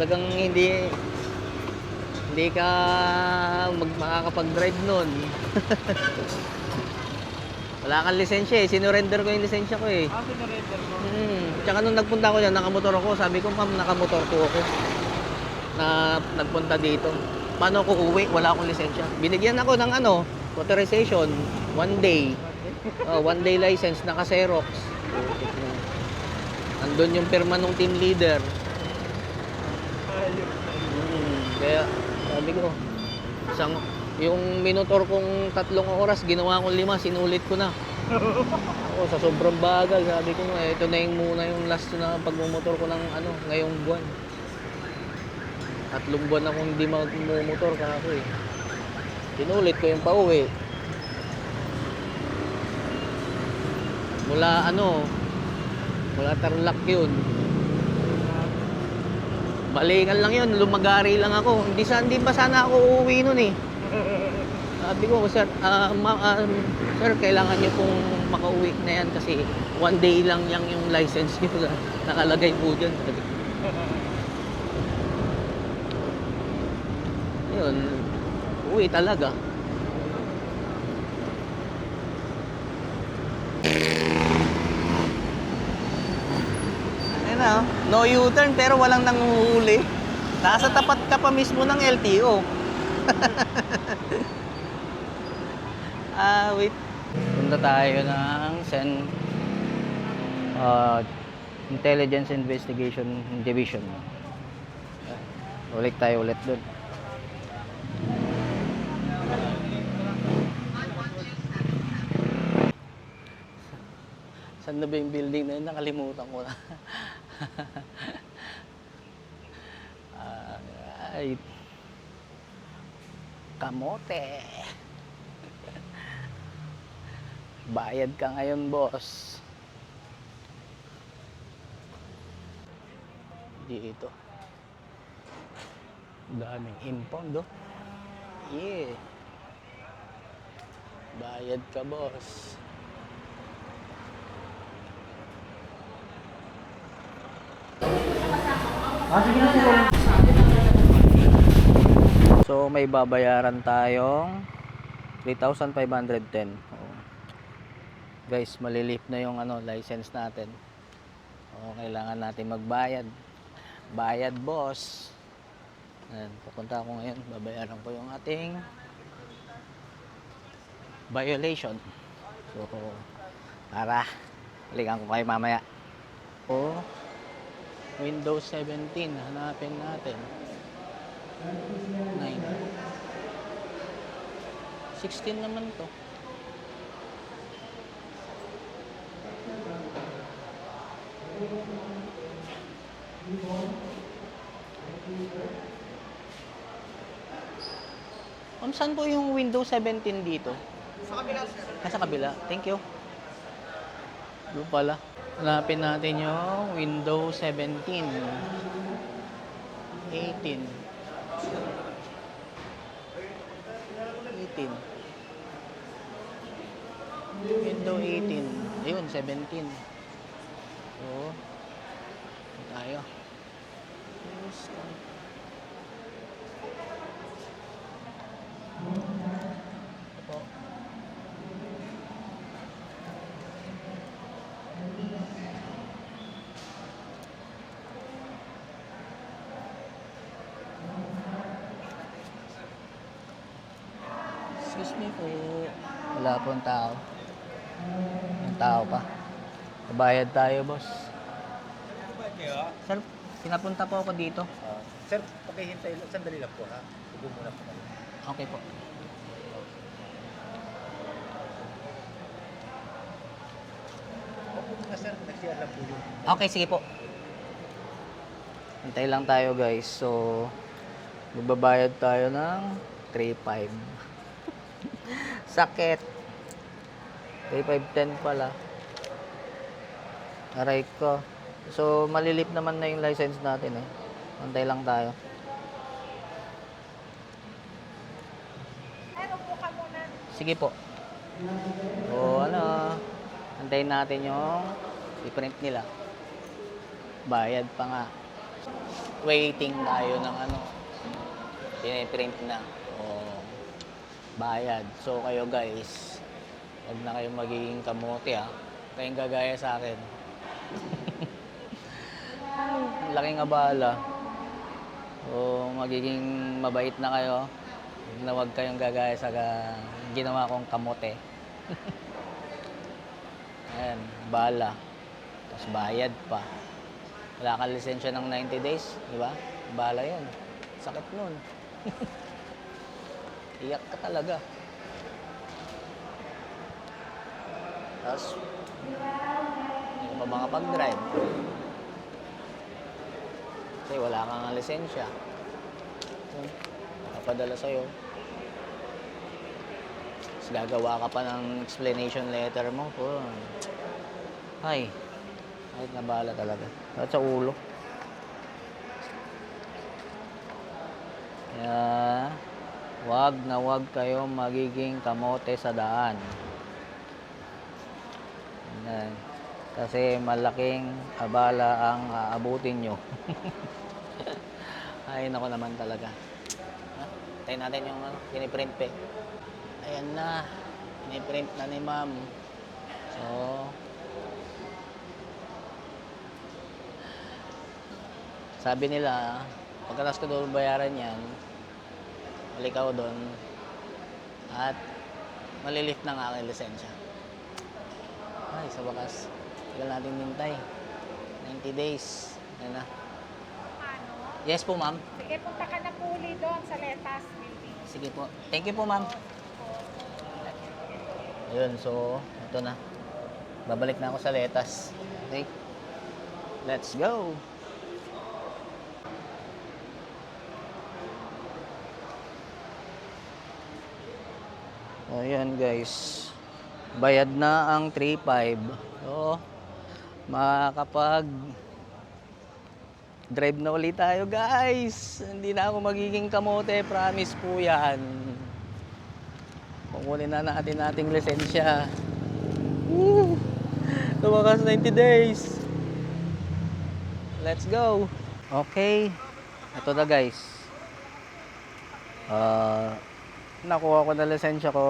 Talagang hindi hindi ka mag makakapag-drive nun. Wala kang lisensya eh. Sinurrender ko yung lisensya ko eh. Ah, sinurrender mo. Hmm. Tsaka nung nagpunta ko dyan, nakamotor ako. Sabi ko, ma'am, nakamotor po ako. Na nagpunta dito. Paano ako uwi? Wala akong lisensya. Binigyan ako ng ano, authorization. One day. Oh, one day license, naka-Xerox. Andun yung pirma ng team leader. Hmm. Kaya, sabi ko, isang, yung minutor kong tatlong oras, ginawa kong lima, sinulit ko na. Ako, sa sobrang bagal, sabi ko nga, ito na yung muna yung last na pagmumotor ko ng ano, ngayong buwan. Tatlong buwan akong hindi magmumotor kako eh. Sinulit ko yung pauwi. Mula ano, mula Tarlac yun. Balingan lang yun, lumagari lang ako. Hindi, sa, hindi pa sana ako uuwi nun eh. Sabi ko, sir, ah, ma- um, sir, kailangan niyo pong makauwi na yan kasi one day lang yang yung license niyo na nakalagay po dyan. Yun, uwi talaga. Ayun na, oh. no U-turn pero walang nanguhuli. Nasa tapat ka pa mismo ng LTO. Ah, wait. Punta tayo ng Sen uh, Intelligence Investigation Division. Ulit tayo ulit doon. Saan na ba yung building na yun? Nakalimutan ko na. Ay. Kamote. Bayad ka ngayon, boss. Dito. Daming impound, oh. Yeah. Bayad ka, boss. So may babayaran tayong 3,510. Oo. Guys, malilip na yung ano, license natin. O, kailangan natin magbayad. Bayad, boss. Ayan, pupunta ako ngayon. Babayaran ko yung ating violation. So, para balikan ko kayo mamaya. O, Windows 17, hanapin natin. 9. 16 naman to. Ma'am, saan po yung Windows 17 dito? Sa kabila, sir. Nasa kabila. Thank you. Doon pala. Hanapin natin yung Windows 17. 18. 18. Window 18. Ayun, 17. So, tayo. Yes, Excuse me po. Wala po ang tao. Ang tao pa. Kabayad tayo, boss. kayo? Sir, pinapunta po ako dito. Ah, sir, pakihintay lang. Sandali lang po, ha? Ubo muna po kayo. Okay po. Opo muna, sir. Po yun. Okay, sige po. Hintay lang tayo, guys. So, magbabayad tayo ng 3.5. Sakit. 3.510 pala. Aray ko. So, malilip naman na yung license natin eh. Hintay lang tayo. Sige po. O ano, antayin natin yung i-print nila. Bayad pa nga. Waiting tayo ng ano. Piniprint na. Bayad. So kayo guys, huwag na kayong magiging kamote ha. Kayong gagaya sa akin. Laking abala. O magiging mabait na kayo. Huwag na huwag kayong gagaya sa ga- ginawa kong kamote. Ayan, bala. Tapos bayad pa. Wala kang lisensya ng 90 days, di ba? Bala yun. Sakit nun. Iyak ka talaga. Tapos, hindi pa makapag-drive. Kasi wala kang lisensya. Hmm. Nakapadala sa'yo. Tapos gagawa ka pa ng explanation letter mo. Oh. Ay, kahit nabala talaga. At sa ulo. Kaya, wag na wag kayo magiging kamote sa daan. Yan. Kasi malaking abala ang aabutin nyo. Ay, nako naman talaga. Tayo natin yung ano, piniprint pe. Ayan na. Piniprint na ni ma'am. So, sabi nila, pagkatapos ko doon bayaran yan, balik ako doon at malilift na ang aking lisensya. Ay, sa wakas, tagal natin nintay. 90 days. Yan na. Ano? Yes po, ma'am. Sige, punta ka na po uli doon sa Letas Building. Sige po. Thank you po, ma'am. Ayun, so, ito na. Babalik na ako sa letas. Okay? Let's go! Ayan guys. Bayad na ang 3.5. So, makakapag drive na ulit tayo guys. Hindi na ako magiging kamote. Promise po yan. Kukunin na natin ating lisensya. Woo! Tumakas 90 days. Let's go. Okay. Ito na guys. Ah, nakuha ko na lisensya ko.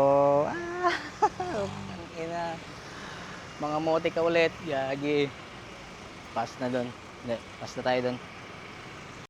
Ah, ina. Mga mote ka ulit. Yagi. Pass na doon. Hindi, pass na tayo doon.